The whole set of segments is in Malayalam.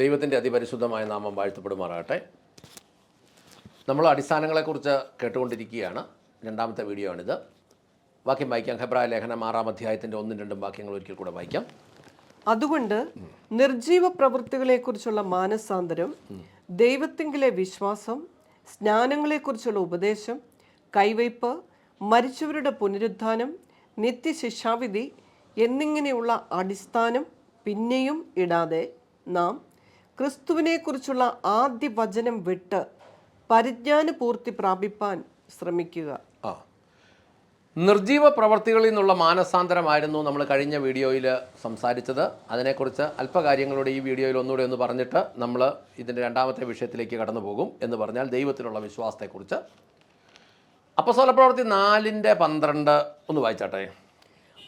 ദൈവത്തിന്റെ അതിപരിശുദ്ധമായ നാമം വാഴ്ത്തപ്പെടുമാറാകട്ടെ. നമ്മൾ അടിസ്ഥാനങ്ങളെക്കുറിച്ച് കേട്ടുകൊണ്ടിരിക്കുകയാണ്. രണ്ടാമത്തെ വീഡിയോ ആണിത്. വാക്യം വായിക്കാം. ഹെബ്രായ ലേഖനം ആറാം അധ്യായത്തിന്റെ ഒന്നും രണ്ടും വാക്യങ്ങൾ ഒരിക്കൽ കൂടെ വായിക്കാം. അതുകൊണ്ട് നിർജീവ പ്രവൃത്തികളെക്കുറിച്ചുള്ള മാനസാന്തരം ദൈവത്തിങ്കിലെ വിശ്വാസം സ്നാനങ്ങളെക്കുറിച്ചുള്ള ഉപദേശം കൈവയ്പ് മരിച്ചവരുടെ പുനരുത്ഥാനം നിത്യശിക്ഷാവിധി എന്നിങ്ങനെയുള്ള അടിസ്ഥാനം പിന്നെയും ഇടാതെ നാം ക്രിസ്തുവിനെക്കുറിച്ചുള്ള ആദ്യ വചനം വിട്ട് പരിജ്ഞാന പൂർത്തി പ്രാപിപ്പാൻ ശ്രമിക്കുക. ആ. നിർജീവ പ്രവർത്തികളിൽ നിന്നുള്ള മാനസാന്തരമായിരുന്നു നമ്മൾ കഴിഞ്ഞ വീഡിയോയിൽ സംസാരിച്ചത്. അതിനെക്കുറിച്ച് അല്പകാര്യങ്ങളുടെ ഈ വീഡിയോയിൽ ഒന്നുകൂടെ ഒന്ന് പറഞ്ഞിട്ട് നമ്മൾ ഇതിന്റെ രണ്ടാമത്തെ വിഷയത്തിലേക്ക് കടന്നു പോകും എന്ന് പറഞ്ഞാൽ ദൈവത്തിലുള്ള വിശ്വാസത്തെക്കുറിച്ച്. അപ്പസോല പ്രവർത്തി നാലിന്റെ പന്ത്രണ്ട് ഒന്ന് വായിച്ചാട്ടെ.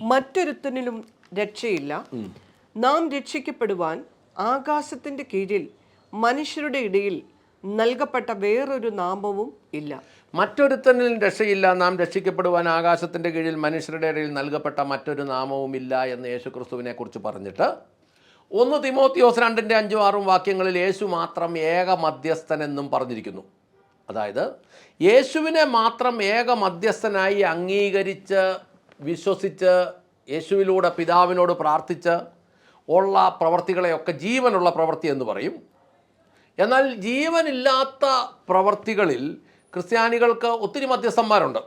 മറ്റൊരുത്തനിലും രക്ഷയില്ല. നാം രക്ഷിക്കപ്പെടുവാൻ ആകാശത്തിന്റെ കീഴിൽ മനുഷ്യരുടെ ഇടയിൽ നൽകപ്പെട്ട വേറൊരു നാമവും ഇല്ല. മറ്റൊരുത്തനിൽ രക്ഷയില്ല നാം രക്ഷിക്കപ്പെടുവാൻ ആകാശത്തിന്റെ കീഴിൽ മനുഷ്യരുടെ ഇടയിൽ നൽകപ്പെട്ട മറ്റൊരു നാമവും ഇല്ല എന്ന് യേശു ക്രിസ്തുവിനെ കുറിച്ച് പറഞ്ഞിട്ട് ഒന്ന് തിമോത്തിയോസ് രണ്ടിന്റെ അഞ്ചും ആറും വാക്യങ്ങളിൽ യേശു മാത്രം ഏക മധ്യസ്ഥനെന്നും പറഞ്ഞിരിക്കുന്നു. അതായത് യേശുവിനെ മാത്രം ഏക മധ്യസ്ഥനായി അംഗീകരിച്ച് വിശ്വസിച്ച് യേശുവിലൂടെ പിതാവിനോട് പ്രാർത്ഥിച്ച് ഉള്ള പ്രവർത്തികളെയൊക്കെ ജീവനുള്ള പ്രവൃത്തി എന്ന് പറയും. എന്നാൽ ജീവനില്ലാത്ത പ്രവർത്തികളിൽ ക്രിസ്ത്യാനികൾക്ക് ഒത്തിരി മധ്യസ്ഥന്മാരുണ്ട്.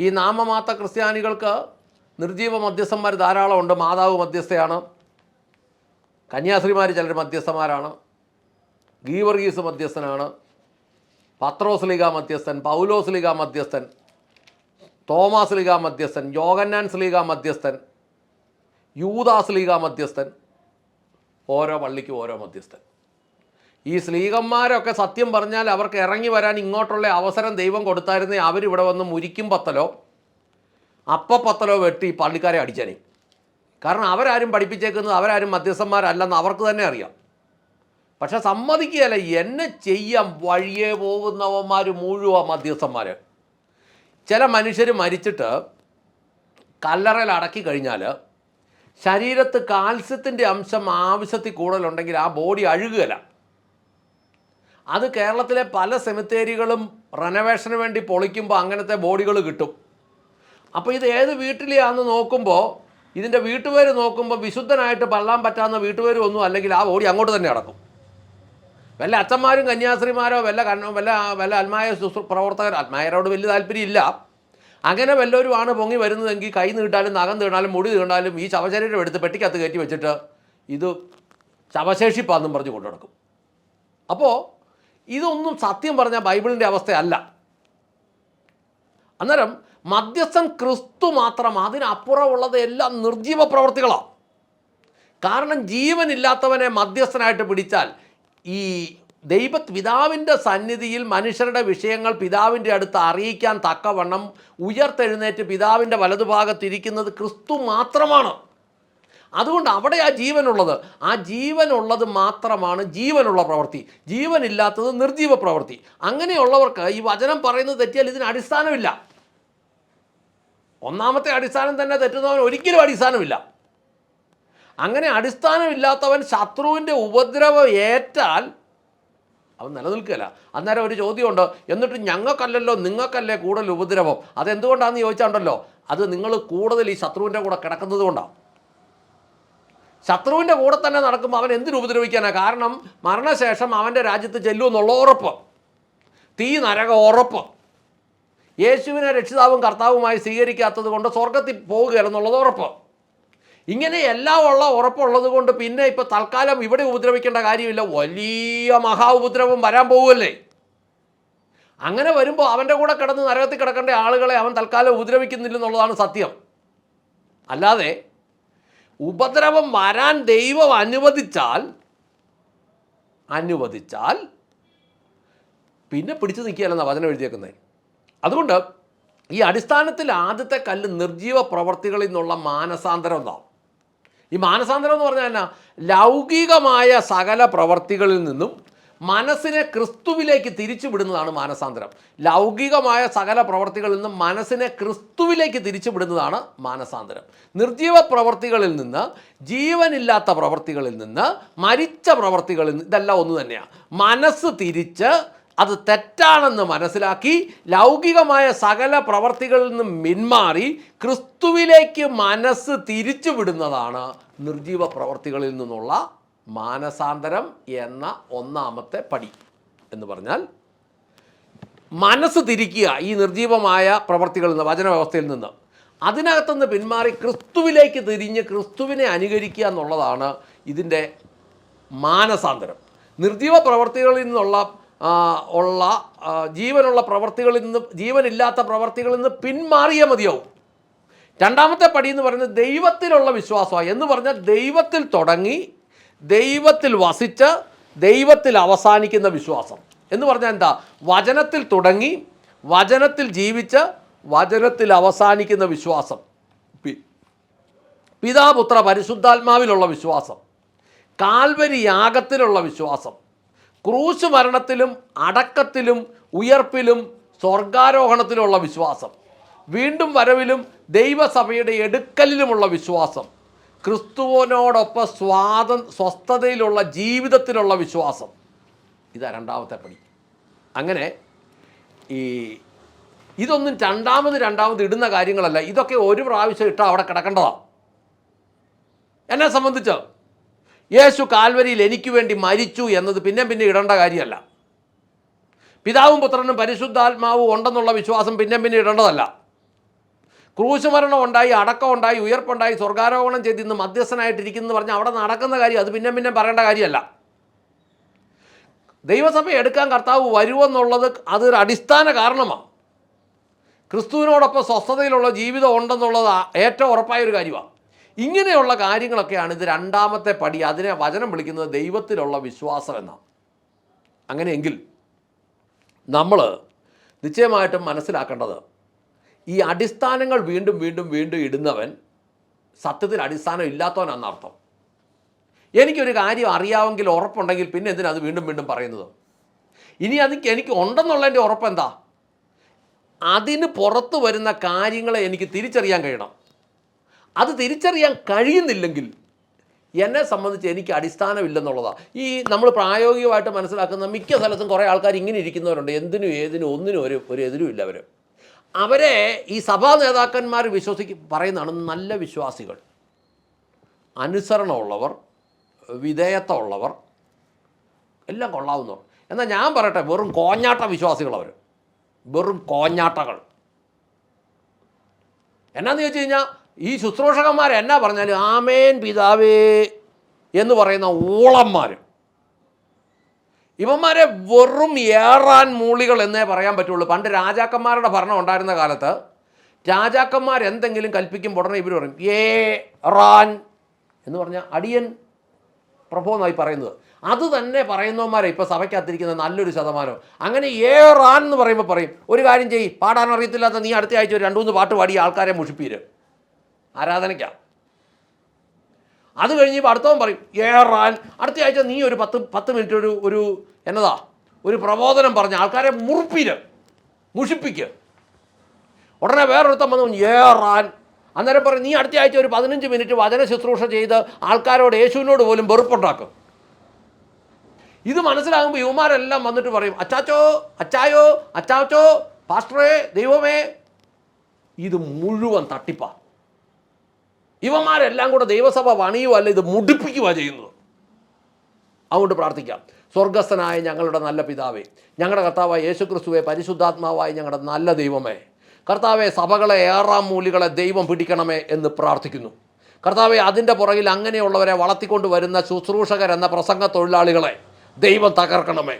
ഈ നാമമാത്ത ക്രിസ്ത്യാനികൾക്ക് നിർജീവ മധ്യസ്ഥന്മാർ ധാരാളമുണ്ട്. മാതാവ് മധ്യസ്ഥയാണ്. കന്യാസ്ത്രീമാർ ചിലർ മധ്യസ്ഥന്മാരാണ്. ഗീവർഗീസ് മധ്യസ്ഥനാണ്. പത്രോസ് ലിഗ മധ്യസ്ഥൻ പൗലോസ് ലിഗ മധ്യസ്ഥൻ തോമാസ് ലിഗ മധ്യസ്ഥൻ യോഗന്നാൻസ് ലിഗ മധ്യസ്ഥൻ യൂദാസ് ലീഗ മധ്യസ്ഥൻ ഓരോ പള്ളിക്കും ഓരോ മധ്യസ്ഥൻ. ഈ സ്ലീഗന്മാരൊക്കെ സത്യം പറഞ്ഞാൽ അവർക്ക് ഇറങ്ങി വരാൻ ഇങ്ങോട്ടുള്ള അവസരം ദൈവം കൊടുത്തായിരുന്നേ അവരിവിടെ വന്ന് മുരിക്കും പത്തലോ അപ്പ പത്തലോ വെട്ടി പള്ളിക്കാരെ അടിച്ചനെ കാരണം അവരാരും പഠിപ്പിച്ചേക്കുന്നത് അവരാരും മധ്യസ്ഥന്മാരല്ലെന്ന് അവർക്ക് തന്നെ അറിയാം. പക്ഷെ സമ്മതിക്കുകയല്ല എന്നെ ചെയ്യാൻ വഴിയേ പോകുന്നവന്മാർ മുഴുവൻ മധ്യസ്ഥന്മാർ ചില മനുഷ്യർ മരിച്ചിട്ട് കല്ലറയിൽ അടക്കി കഴിഞ്ഞാൽ ശരീരത്ത് കാൽസ്യത്തിന്റെ അംശം ആവശ്യത്തിൽ കൂടുതലുണ്ടെങ്കിൽ ആ ബോഡി അഴുകുകയില്ല. അത് കേരളത്തിലെ പല സെമിത്തേരികളും റെനോവേഷന് വേണ്ടി പൊളിക്കുമ്പോൾ അങ്ങനത്തെ ബോഡികൾ കിട്ടും. അപ്പോൾ ഇത് ഏത് വീട്ടിലെയാണെന്ന് നോക്കുമ്പോൾ ഇതിന്റെ വീട്ടുപേര് നോക്കുമ്പോൾ വിശുദ്ധനായിട്ട് പള്ളാൻ പറ്റാവുന്ന വീട്ടുപേരും ഒന്നും അല്ലെങ്കിൽ ആ ബോഡി അങ്ങോട്ട് തന്നെ അടക്കും വല്ല അച്ഛന്മാരും കന്യാസ്ത്രീമാരോ വല്ല കണ്ണോ വല്ല വല്ല അൽമായ പ്രവർത്തകർ അത്മായരോട് വലിയ താല്പര്യമില്ല. അങ്ങനെ വല്ലവരുമാണ് പൊങ്ങി വരുന്നതെങ്കിൽ കൈ നീട്ടാലും നഖം തീണാലും മുടി തീണാലും ഈ ശവശരീരം എടുത്ത് പെട്ടിക്കകത്ത് കയറ്റി വെച്ചിട്ട് ഇത് ശവശേഷിപ്പാന്നും പറഞ്ഞ് കൊണ്ടു നടക്കും. അപ്പോൾ ഇതൊന്നും സത്യം പറഞ്ഞാൽ ബൈബിളിന്റെ അവസ്ഥയല്ല. അന്നേരം മധ്യസ്ഥൻ ക്രിസ്തു മാത്രം അതിനപ്പുറമുള്ളത് എല്ലാം നിർജീവ പ്രവർത്തികളാണ് കാരണം ജീവനില്ലാത്തവനെ മധ്യസ്ഥനായിട്ട് പിടിച്ചാൽ ഈ ദൈവ പിതാവിന്റെ സന്നിധിയിൽ മനുഷ്യരുടെ വിഷയങ്ങൾ പിതാവിന്റെ അടുത്ത് അറിയിക്കാൻ തക്കവണ്ണം ഉയർത്തെഴുന്നേറ്റ് പിതാവിന്റെ വലതുഭാഗത്തിരിക്കുന്നത് ക്രിസ്തു മാത്രമാണ്. അതുകൊണ്ട് അവിടെ ആ ജീവനുള്ളത് ആ ജീവനുള്ളത് മാത്രമാണ് ജീവനുള്ള പ്രവൃത്തി. ജീവനില്ലാത്തത് നിർജീവ പ്രവൃത്തി. അങ്ങനെയുള്ളവർക്ക് ഈ വചനം പറയുന്നത് തെറ്റിയാൽ ഇതിന് അടിസ്ഥാനമില്ല. ഒന്നാമത്തെ അടിസ്ഥാനം തന്നെ തെറ്റുന്നവൻ ഒരിക്കലും അടിസ്ഥാനമില്ല. അങ്ങനെ അടിസ്ഥാനമില്ലാത്തവൻ ശത്രുവിന്റെ ഉപദ്രവം ഏറ്റാൽ അവൻ നിലനിൽക്കില്ല അന്നേരം ഒരു ചോദ്യമുണ്ട് എന്നിട്ട് ഞങ്ങൾക്കല്ലല്ലോ നിങ്ങൾക്കല്ലേ കൂടുതൽ ഉപദ്രവം? അതെന്തുകൊണ്ടാണെന്ന് ചോദിച്ചാണ്ടല്ലോ അത് നിങ്ങൾ കൂടുതൽ ഈ ശത്രുവിന്റെ കൂടെ കിടക്കുന്നത് കൊണ്ടാണ് ശത്രുവിന്റെ കൂടെ തന്നെ നടക്കുമ്പോൾ അവൻ എന്തിനു ഉപദ്രവിക്കാനാണ് കാരണം മരണശേഷം അവന്റെ രാജ്യത്ത് ചെല്ലുമെന്നുള്ള ഉറപ്പ്. തീ നരക ഉറപ്പ്. യേശുവിനെ രക്ഷിതാവും കർത്താവുമായി സ്വീകരിക്കാത്തത് കൊണ്ട് സ്വർഗത്തിൽ പോവുകയല്ലെന്നുള്ളത് ഉറപ്പ്. ഇങ്ങനെ എല്ലാം ഉള്ള ഉറപ്പുള്ളത് കൊണ്ട് പിന്നെ ഇപ്പോൾ തൽക്കാലം ഇവിടെ ഉപദ്രവിക്കേണ്ട കാര്യമില്ല. വലിയ മഹാ ഉപദ്രവം വരാൻ പോവല്ലേ അങ്ങനെ വരുമ്പോൾ അവന്റെ കൂടെ കിടന്ന് നരകത്തിൽ കിടക്കേണ്ട ആളുകളെ അവൻ തൽക്കാലം ഉപദ്രവിക്കുന്നില്ലെന്നുള്ളതാണ് സത്യം. അല്ലാതെ ഉപദ്രവം വരാൻ ദൈവം അനുവദിച്ചാൽ അനുവദിച്ചാൽ പിന്നെ പിടിച്ചു നിൽക്കുകയല്ലെന്ന വചനം എഴുതിയേക്കുന്നത് അതുകൊണ്ട് ഈ അടിസ്ഥാനത്തിൽ ആദ്യത്തെ കല്ല് നിർജീവ പ്രവർത്തികളിൽ നിന്നുള്ള മാനസാന്തരം എന്നാവും ഈ മാനസാന്തരം എന്ന് പറഞ്ഞാൽ എന്നാ? ലൗകികമായ സകല പ്രവർത്തികളിൽ നിന്നും മനസ്സിനെ ക്രിസ്തുവിലേക്ക് തിരിച്ചു വിടുന്നതാണ് മാനസാന്തരം. ലൗകികമായ സകല പ്രവർത്തികളിൽ നിന്നും മനസ്സിനെ ക്രിസ്തുവിലേക്ക് തിരിച്ചു വിടുന്നതാണ് മാനസാന്തരം. നിർജീവ പ്രവർത്തികളിൽ നിന്ന് ജീവനില്ലാത്ത പ്രവർത്തികളിൽ നിന്ന് മരിച്ച പ്രവർത്തികളിൽ നിന്ന് ഇതെല്ലാം ഒന്ന് തന്നെയാണ് മനസ്സ് തിരിച്ച് അത് തെറ്റാണെന്ന് മനസ്സിലാക്കി ലൗകികമായ സകല പ്രവർത്തികളിൽ നിന്നും മിന്മാറി ക്രിസ്തുവിലേക്ക് മനസ്സ് തിരിച്ചു വിടുന്നതാണ് നിർജീവ പ്രവർത്തികളിൽ നിന്നുള്ള മാനസാന്തരം എന്ന ഒന്നാമത്തെ പടി എന്ന് പറഞ്ഞാൽ മനസ്സ് തിരിക്കുക ഈ നിർജീവമായ പ്രവർത്തികളിൽ നിന്ന് വചന വ്യവസ്ഥയിൽ നിന്ന്. അതിനകത്തുനിന്ന് പിന്മാറി ക്രിസ്തുവിലേക്ക് തിരിഞ്ഞ് ക്രിസ്തുവിനെ അനുകരിക്കുക എന്നുള്ളതാണ് ഇതിന്റെ മാനസാന്തരം. നിർജീവ പ്രവർത്തികളിൽ നിന്നുള്ള ഉള്ള ജീവനുള്ള പ്രവർത്തികളിൽ നിന്ന് ജീവനില്ലാത്ത പ്രവർത്തികളിൽ നിന്ന് പിന്മാറിയേ മതിയാവും. രണ്ടാമത്തെ പടി എന്ന് പറയുന്നത് ദൈവത്തിലുള്ള വിശ്വാസമാണ് എന്ന് പറഞ്ഞാൽ ദൈവത്തിൽ തുടങ്ങി ദൈവത്തിൽ വസിച്ച് ദൈവത്തിൽ അവസാനിക്കുന്ന വിശ്വാസം. എന്ന് പറഞ്ഞാൽ എന്താ? വചനത്തിൽ തുടങ്ങി വചനത്തിൽ ജീവിച്ച് വചനത്തിൽ അവസാനിക്കുന്ന വിശ്വാസം. പിതാപുത്ര പരിശുദ്ധാത്മാവിലുള്ള വിശ്വാസം. കാൽവരി യാഗത്തിലുള്ള വിശ്വാസം. ക്രൂശ് മരണത്തിലും അടക്കത്തിലും ഉയർപ്പിലും സ്വർഗാരോഹണത്തിലുള്ള വിശ്വാസം. വീണ്ടും വരവിലും ദൈവസഭയുടെ എടുക്കലിലുമുള്ള വിശ്വാസം. ക്രിസ്തുവിനോടൊപ്പം സ്വാത സ്വസ്ഥതയിലുള്ള ജീവിതത്തിലുള്ള വിശ്വാസം. ഇതാ രണ്ടാമത്തെ പടി. അങ്ങനെ ഈ ഇതൊന്നും രണ്ടാമത് രണ്ടാമത് ഇടുന്ന കാര്യങ്ങളല്ല. ഇതൊക്കെ ഒരു പ്രാവശ്യം ഇട്ടാൽ അവിടെ കിടക്കേണ്ടതാണ് എന്നെ സംബന്ധിച്ച് യേശു കാൽവരിയിൽ എനിക്ക് വേണ്ടി മരിച്ചു എന്നത് പിന്നെ പിന്നെ ഇടേണ്ട കാര്യമല്ല. പിതാവും പുത്രനും പരിശുദ്ധാത്മാവും ഉണ്ടെന്നുള്ള വിശ്വാസം പിന്നെ പിന്നെ ഇടേണ്ടതല്ല. ക്രൂശുമരണം ഉണ്ടായി അടക്കം ഉണ്ടായി ഉയർപ്പുണ്ടായി സ്വർഗാരോഹണം ചെയ്ത് ഇന്ന് മധ്യസ്ഥനായിട്ടിരിക്കുന്നു പറഞ്ഞ് അവിടെ നടക്കുന്ന കാര്യം അത് പിന്നെ പിന്നെ പറയേണ്ട കാര്യമല്ല. ദൈവസഭ എടുക്കാൻ കർത്താവ് വരുമെന്നുള്ളത് അതൊരു അടിസ്ഥാന കാരണമാണ്. ക്രിസ്തുവിനോടൊപ്പം സ്വസ്ഥതയിലുള്ള ജീവിതം ഉണ്ടെന്നുള്ളത് ഏറ്റവും ഉറപ്പായ ഒരു കാര്യമാണ്. ഇങ്ങനെയുള്ള കാര്യങ്ങളൊക്കെയാണ് ഇത് രണ്ടാമത്തെ പടി. അതിനെ വചനം വിളിക്കുന്നത് ദൈവത്തിലുള്ള വിശ്വാസം എന്നാണ്. അങ്ങനെയെങ്കിൽ നമ്മൾ നിശ്ചയമായിട്ടും മനസ്സിലാക്കേണ്ടത് ഈ അടിസ്ഥാനങ്ങൾ വീണ്ടും വീണ്ടും വീണ്ടും ഇടുന്നവൻ സത്യത്തിൽ അടിസ്ഥാനം ഇല്ലാത്തവനാണെന്ന് അർത്ഥം. എനിക്കൊരു കാര്യം അറിയാമെങ്കിൽ ഉറപ്പുണ്ടെങ്കിൽ പിന്നെ എന്തിനാ അത് വീണ്ടും വീണ്ടും പറയുന്നത്? ഇനി അത് എനിക്ക് ഉണ്ടെന്നുള്ളതിന്റെ ഉറപ്പെന്താ? അതിന് പുറത്ത് വരുന്ന കാര്യങ്ങളെ എനിക്ക് തിരിച്ചറിയാൻ കഴിയണം. അത് തിരിച്ചറിയാൻ കഴിയുന്നില്ലെങ്കിൽ എന്നെ സംബന്ധിച്ച് എനിക്ക് അടിസ്ഥാനമില്ലെന്നുള്ളതാണ് ഈ നമ്മൾ പ്രായോഗികമായിട്ട് മനസ്സിലാക്കുന്ന മിക്ക സ്ഥലത്തും കുറേ ആൾക്കാർ ഇങ്ങനെ ഇരിക്കുന്നവരുണ്ട്. എന്തിനും ഏതിനും ഒന്നിനും ഒരു ഒരു എതിരും ഇല്ല അവർ അവരെ ഈ സഭാ നേതാക്കന്മാർ വിശ്വസിക്ക് പറയുന്നതാണ് നല്ല വിശ്വാസികൾ. അനുസരണമുള്ളവർ വിധേയത്വമുള്ളവർ എല്ലാം കൊള്ളാവുന്നവർ. എന്നാൽ ഞാൻ പറയട്ടെ വെറും കോഞ്ഞാട്ട വിശ്വാസികൾ അവർ വെറും കോഞ്ഞാട്ടകൾ. എന്നാന്ന് ചോദിച്ചു കഴിഞ്ഞാൽ ഈ ശുശ്രൂഷകന്മാർ എന്നാ പറഞ്ഞാൽ ആമേൻ പിതാവേ എന്ന് പറയുന്ന ഊളന്മാർ ഇവന്മാരെ വെറും ഏറാൻ മൂളികൾ എന്നേ പറയാൻ പറ്റുള്ളൂ. പണ്ട് രാജാക്കന്മാരുടെ ഭരണം ഉണ്ടായിരുന്ന കാലത്ത് രാജാക്കന്മാർ എന്തെങ്കിലും കൽപ്പിക്കുമ്പോൾ ഉടനെ ഇവർ പറയും ഏ റാൻ എന്ന് പറഞ്ഞാൽ അടിയൻ പ്രഭോ എന്നായി പറയുന്നത്. അത് തന്നെ പറയുന്നവന്മാരെ ഇപ്പോൾ സഭയ്ക്കകത്തിരിക്കുന്ന നല്ലൊരു ശതമാനം. അങ്ങനെ ഏ റാൻ എന്ന് പറയുമ്പോൾ പറയും ഒരു കാര്യം ചെയ്യ് പാടാൻ അറിയത്തില്ലാത്ത നീ അടുത്ത ആഴ്ച ഒരു രണ്ട് മൂന്ന് പാട്ട് പാടി ആൾക്കാരെ മുഷിപ്പീര്. ആരാധനയ്ക്കാ? അത് കഴിഞ്ഞ് അടുത്തവൻ പറയും ഏറാൻ റാൻ അടുത്ത ആഴ്ച നീ ഒരു പത്ത് പത്ത് മിനിറ്റ് ഒരു ഒരു എന്നതാ ഒരു പ്രബോധനം പറഞ്ഞ് ആൾക്കാരെ മുറിപ്പിര് മുഷിപ്പിക്ക്. ഉടനെ വേറൊരുത്തം വന്നു ഏറാൻ റാൻ. അന്നേരം പറയും നീ അടുത്ത ആഴ്ച ഒരു പതിനഞ്ച് മിനിറ്റ് വചന ശുശ്രൂഷ ചെയ്ത് ആൾക്കാരോട് യേശുവിനോട് പോലും വെറുപ്പുണ്ടാക്കും. ഇത് മനസ്സിലാകുമ്പോൾ യുവമാരെല്ലാം വന്നിട്ട് പറയും അച്ചാച്ചോ അച്ചായോ അച്ചാച്ചോ പാസ്റ്ററേ ദൈവമേ. ഇത് മുഴുവൻ തട്ടിപ്പാ. ഇവന്മാരെല്ലാം കൂടെ ദൈവസഭ പണിയുമല്ല ഇത് മുടിപ്പിക്കുക ചെയ്യുന്നത്. അതുകൊണ്ട് പ്രാർത്ഥിക്കാം. സ്വർഗസ്ഥനായ ഞങ്ങളുടെ നല്ല പിതാവേ ഞങ്ങളുടെ കർത്താവായ യേശുക്രിസ്തുവെ പരിശുദ്ധാത്മാവായ ഞങ്ങളുടെ നല്ല ദൈവമേ കർത്താവെ സഭകളെ ഏറാം മൂലികളെ ദൈവം പിടിക്കണമേ എന്ന് പ്രാർത്ഥിക്കുന്നു. കർത്താവെ അതിന്റെ പുറകിൽ അങ്ങനെയുള്ളവരെ വളർത്തിക്കൊണ്ട് വരുന്ന ശുശ്രൂഷകരെന്ന പ്രസംഗ തൊഴിലാളികളെ ദൈവം തകർക്കണമേ.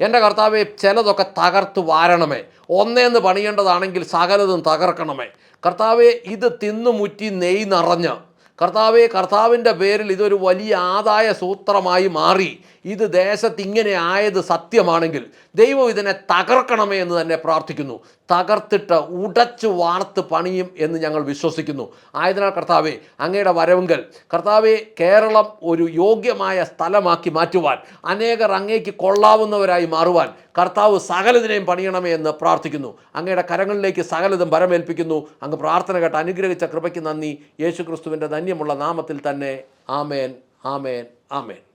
എന്റെ കർത്താവെ ചിലതൊക്കെ തകർത്ത് വാരണമേ. ഒന്നേന്ന് പണിയേണ്ടതാണെങ്കിൽ സകലതും തകർക്കണമേ. കർത്താവെ ഇത് തിന്നുമുറ്റി നെയ് നിറഞ്ഞ് കർത്താവെ കർത്താവിന്റെ പേരിൽ ഇതൊരു വലിയ ആദായ സൂത്രമായി മാറി. ഇത് ദേശത്ത് ഇങ്ങനെ ആയത് സത്യമാണെങ്കിൽ ദൈവം ഇതിനെ തകർക്കണമേ എന്ന് തന്നെ പ്രാർത്ഥിക്കുന്നു. തകർത്തിട്ട് ഉടച്ചു വാർത്ത് പണിയും എന്ന് ഞങ്ങൾ വിശ്വസിക്കുന്നു. ആയതിനാൽ കർത്താവെ അങ്ങയുടെ വരവെങ്കിൽ കർത്താവെ കേരളം ഒരു യോഗ്യമായ സ്ഥലമാക്കി മാറ്റുവാൻ അനേകർ അങ്ങേക്ക് കൊള്ളാവുന്നവരായി മാറുവാൻ കർത്താവ് സകലതിനെയും പണിയണമേ എന്ന് പ്രാർത്ഥിക്കുന്നു. അങ്ങയുടെ കരങ്ങളിലേക്ക് സകലതും വരമേൽപ്പിക്കുന്നു. അങ്ങ് പ്രാർത്ഥന കേട്ട് അനുഗ്രഹിച്ച കൃപയ്ക്ക് നന്ദി. യേശു ക്രിസ്തുവിന്റെ ധന്യമുള്ള നാമത്തിൽ തന്നെ ആമേൻ ആമേൻ ആമേൻ.